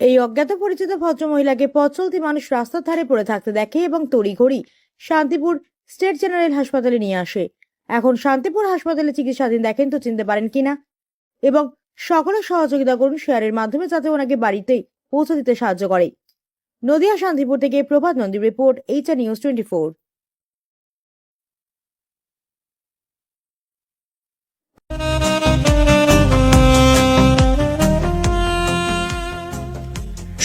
এই অজ্ঞাত পরিচিত ভদ্রমহিলাকে পথ চলতি মানুষ রাস্তার ধারে পড়ে থাকতে দেখে এবং তড়িঘড়ি শান্তিপুর স্টেট জেনারেল হাসপাতালে নিয়ে আসে। এখন শান্তিপুর হাসপাতালে চিকিৎসাধীন দেখেন তো চিনতে পারেন কিনা? এবং সকলের সহযোগিতা করুন শেয়ারের মাধ্যমে যাতে ওনাকে বাড়িতেই পৌঁছে দিতে সাহায্য করে। নদিয়া শান্তিপুর থেকে Prabhat Nandi report, H R news twenty four.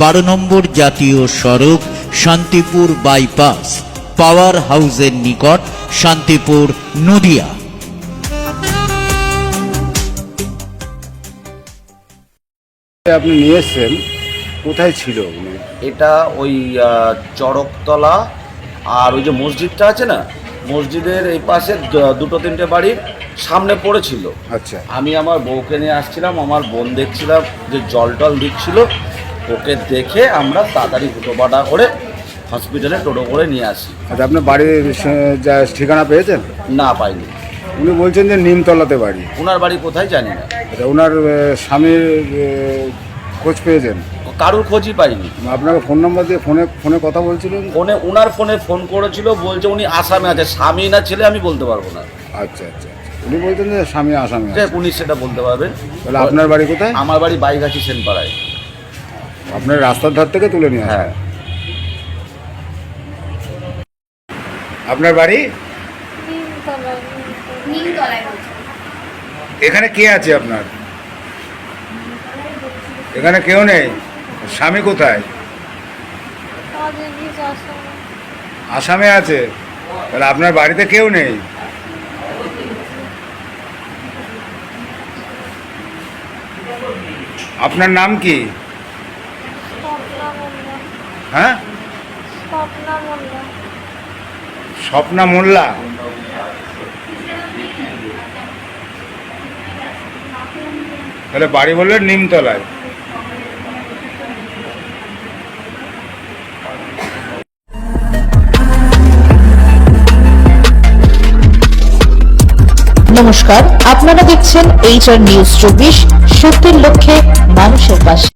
বারো নম্বর জাতীয় সড়ক শান্তিপুর বাইপাস পাওয়ার হাউসের নিকট শান্তিপুর নদিয়া। আপনি নিয়ে এসছেন কোথায় ছিল এটা ওই চড়কতলা আর ওই যে মসজিদটা আছে না মসজিদের এই পাশে দুটো তিনটে বাড়ির সামনে পড়েছিল। আচ্ছা। আমি আমার বউকে নিয়ে আসছিলাম আমার বোন দেখছিলাম যে জল টল দিচ্ছিল ওকে দেখে আমরা তাড়াতাড়ি হুটোপাটা করে হসপিটালে টোটো করে নিয়ে আসি। আচ্ছা আপনার বাড়ির যা ঠিকানা পেয়েছেন? না পাইনি। উনি বলছেন যে নিমতলাতে বাড়ি। ওনার বাড়ি কোথায় জানি না। আচ্ছা ওনার স্বামীর খোঁজ পেয়েছেন? কারুর খোঁজই পাইনি। আপনাকে ফোন নাম্বার দিয়ে ফোনে ফোনে কথা বলছিলেন? ফোনে ওনার ফোনে ফোন করেছিল বলছে উনি আসামে আছে স্বামী না ছেলে আমি বলতে পারব না। আচ্ছা আচ্ছা আচ্ছা। উনি বলছেন যে স্বামী আসামি উনি সেটা বলতে পারবেন। তাহলে আপনার বাড়ি কোথায়? আমার বাড়ি বাইগাছি সেনপাড়ায়। আপনার রাস্তার ধার থেকে তুলে নিয়ে হ্যাঁ। আপনার বাড়ি? এখানে কে আছে আপনার? এখানে কেউ নেই? স্বামী কোথায়? আসামে আছে। তাহলে আপনার বাড়িতে কেউ নেই? আপনার নাম কি? হ্যাঁ? স্বপ্না মোল্লা। স্বপ্না মোল্লা? তাহলে বাড়ি বললেন নিমতলায়। নমস্কার আপনারা দেখছেন এইচআর নিউজ চব্বিশ সত্যের লক্ষ্যে মানুষের পাশে।